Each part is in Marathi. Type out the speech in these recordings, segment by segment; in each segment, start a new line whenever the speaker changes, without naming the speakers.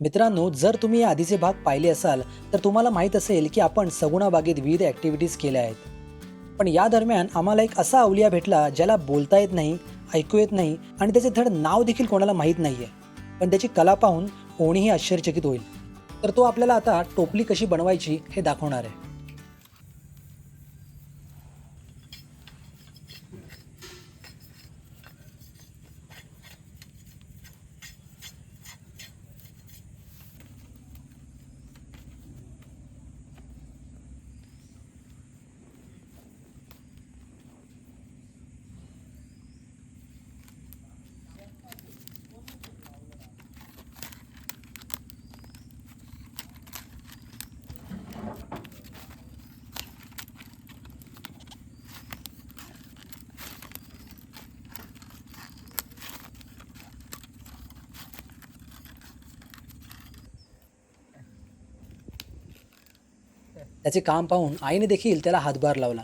मित्रांनो जर तुम्ही आधीचे भाग पाहिले असाल तर तुम्हाला माहीत असेल की आपण सगुणा बागेत विविध ॲक्टिव्हिटीज केल्या आहेत. पण या दरम्यान आम्हाला एक असा अवलिया भेटला ज्याला बोलता येत नाही ऐकू येत नाही आणि त्याचे धड नाव देखील कोणाला माहीत नाही आहे पण त्याची कला पाहून कोणीही आश्चर्यचकित होईल. तर तो आपल्याला आता टोपली कशी बनवायची हे दाखवणार आहे. त्याचे काम पाहून आईने देखील त्याला हातभार लावला.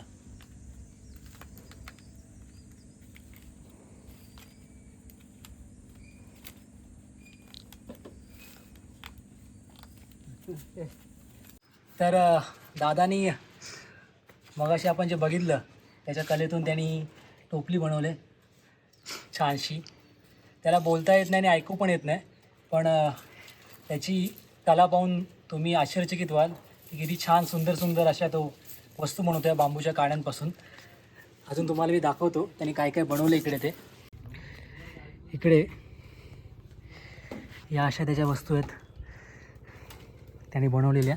तर दादानी मगाशी आपण जे बघितलं त्याच्या कलेतून त्यांनी टोपली बनवले छानशी. त्याला बोलता येत नाही आणि ऐकू पण येत नाही पण त्याची कला पाहून तुम्ही आश्चर्यचकित व्हाल. किती छान सुंदर सुंदर अशा तो वस्तू बनवतो आहे बांबूच्या काड्यांपासून. अजून तुम्हाला मी दाखवतो त्यांनी काय काय बनवलं इकडे ते. इकडे या अशा त्याच्या वस्तू आहेत. त्यांनी बनवलेल्या.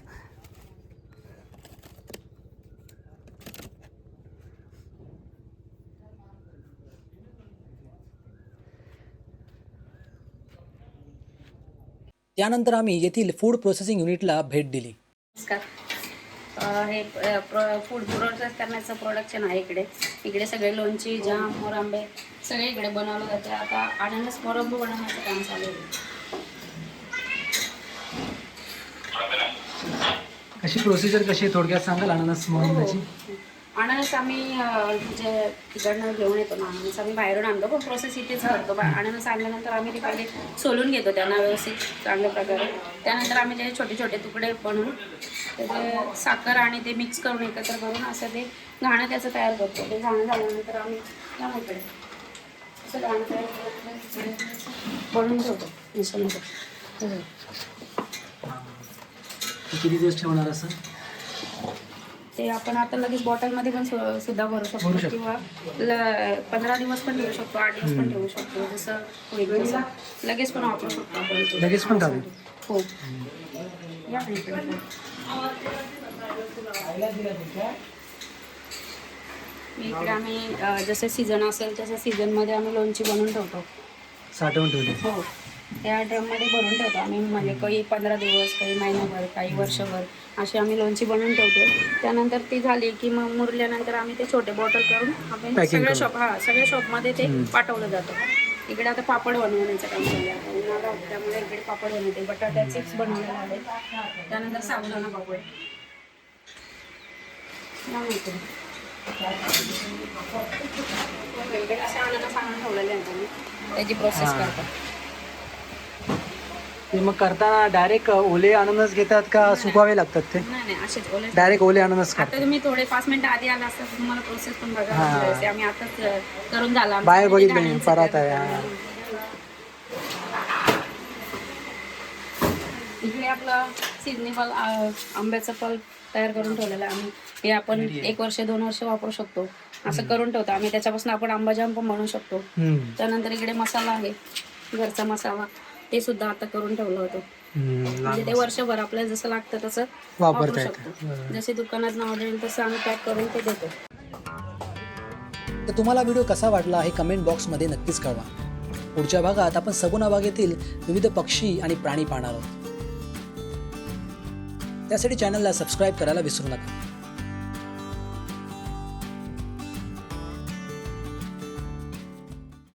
त्यानंतर आम्ही येथील फूड प्रोसेसिंग युनिटला भेट दिली.
हे फूड प्रोसेस करण्याचं प्रोडक्शन आहे इकडे. इकडे सगळे लोणची जाम मोरांबे सगळे इकडे बनवलं जाते. आता अननस मोरंबू बनवण्याचं काम चालू आहे.
कशी प्रोसिजर कशी थोडक्यात सांगाल अननस म्हणून त्याची
अननस आम्ही जे म्हणजे तिकडनं घेऊन येतो ना. अननस आम्ही बाहेरून आणतो. पण प्रोसेस इथेच करतो. बा- अननस आणल्यानंतर आम्ही ते पहिले सोलून घेतो त्यांना व्यवस्थित चांगल्या प्रकारे. त्यानंतर आम्ही त्याचे छोटे छोटे तुकडे बनवून त्याचे साखर आणि ते मिक्स करून एकत्र करून असं ते घाणं त्याचं तयार करतो. ते घाणं झाल्यानंतर आम्ही त्यामुळे असं घाणं तयार करून बनवून ठेवतो.
मिसळून किती दिवस ठेवणार असं?
ते आपण आता लगेच बॉटलमध्ये पण सुद्धा भरू शकतो. किंवा पंधरा दिवस पण ठेवू शकतो आठ दिवस पण ठेवू शकतो जसं होईल तसं लगेच पण वापरू शकतो आपण.
लगेच पण?
हो या इकडे. आम्ही जसं सीझन असेल तसं सीझनमध्ये आम्ही लोणची बनवून ठेवतो
साठवून ठेवले
हो त्या ड्रममध्ये भरून ठेवतो आम्ही. म्हणजे काही पंधरा दिवस काही महिनाभर काही वर्षभर अशी आम्ही लोणची बनवून ठेवतो. त्यानंतर ती झाली की मग मुरल्यानंतर आम्ही ते छोटे बॉटल करून सगळ्या. शॉप हा सगळ्या शॉपमध्ये ते पाठवलं जातं. इकडे आता पापड बनवण्याचं काम आहे. होता त्यामुळे इकडे पापड बनवते. बटाट्या चिप्स बनवलेले आहेत त्यानंतर साबुदाणा पापड. इकडे. असे आणून ठेवलेले आम्ही. त्याची प्रोसेस
हा. ते मग करताना डायरेक्ट ओले अननस घेतात का सुकवावे लागतात ते?
नाही नाही असेच ओले
डायरेक्ट ओले अननस
आता
करतात.
तुम्ही थोडे पाच मिनिटं आधी आला असता तर तुम्हाला प्रोसेस पण बघायला
हा.
असती. आम्ही आताच अ, करून झाला आमचं.
बाहेर
म्हणजे
बघितलं मी, परात
काय
आहे, हा.
इकडे आपलं सिजनेबल आंब्याचं फल तयार करून ठेवलेलं आहे आम्ही. हे आपण एक वर्ष दोन वर्ष वापरू शकतो. असं करून ठेवतो. आम्ही त्याच्यापासून आपण आंबा जाम पण बनवू शकतो.
हम्म.
त्यानंतर इकडे मसाला आहे. घरचा मसाला. ते सुद्धा आता करून ठेवलं होतं. म्हणजे ते वर्षभर आपल्याला जसं लागतं तसं
वापरता
वापरू. शकतो. जसे दुकानात नाव देईल तसं आम्ही पॅक करून ते देतो.
तर तुम्हाला व्हिडिओ कसा वाटला हे कमेंट बॉक्समध्ये नक्कीच कळवा. पुढच्या भागात आपण सगुणा बागेतील विविध पक्षी आणि प्राणी पाहणार आहोत. त्यासाठी चॅनलला सबस्क्राईब करायला विसरू नका.